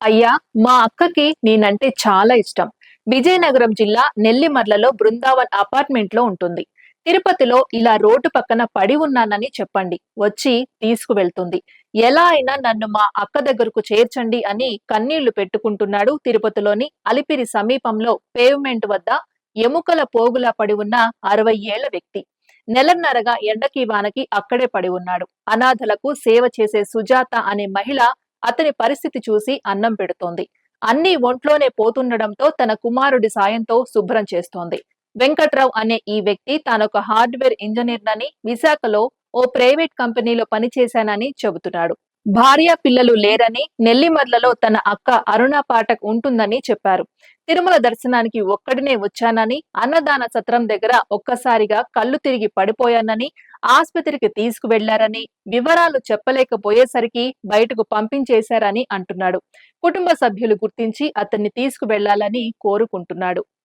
అయ్యా మా అక్కకి నేనంటే చాలా ఇష్టం. విజయనగరం జిల్లా నెల్లిమర్లలో బృందావన్ అపార్ట్మెంట్లో ఉంటుంది. తిరుపతిలో ఇలా రోడ్డు పక్కన పడి ఉన్నానని చెప్పండి. వచ్చి తీసుకువెళ్తుంది. ఎలా అయినా నన్ను మా అక్క దగ్గరకు చేర్చండి అని కన్నీళ్ళు పెట్టుకుంటున్నాడు తిరుపతిలోని అలిపిరి సమీపంలో పేవ్మెంట్ వద్ద ఎముకల పోగులా పడి ఉన్న అరవై ఏళ్ళ వ్యక్తి. నెలన్నరగా ఎండకి వానకి అక్కడే పడి ఉన్నాడు. అనాథలకు సేవ చేసే సుజాత అనే మహిళ అతని పరిస్థితి చూసి అన్నం పెడుతోంది. అన్ని ఒంట్లోనే పోతుండడంతో తన కుమారుడి సాయంతో శుభ్రం చేస్తోంది. వెంకట్రావు అనే ఈ వ్యక్తి తానొక హార్డ్వేర్ ఇంజనీర్నని విశాఖలో ఓ ప్రైవేట్ కంపెనీలో పనిచేశానని చెబుతున్నాడు. భార్య పిల్లలు లేరని నెల్లిమర్లలో తన అక్క అరుణ పాఠక్ ఉంటుందని చెప్పారు. తిరుమల దర్శనానికి ఒక్కడినే వచ్చానని అన్నదాన సత్రం దగ్గర ఒక్కసారిగా కళ్ళు తిరిగి పడిపోయానని ఆసుపత్రికి తీసుకువెళ్ళారని వివరాలు చెప్పలేకపోయేసరికి బయటకు పంపించేశారని అంటున్నాడు. కుటుంబ సభ్యులు గుర్తించి అతన్ని తీసుకువెళ్ళాలని కోరుకుంటున్నాడు.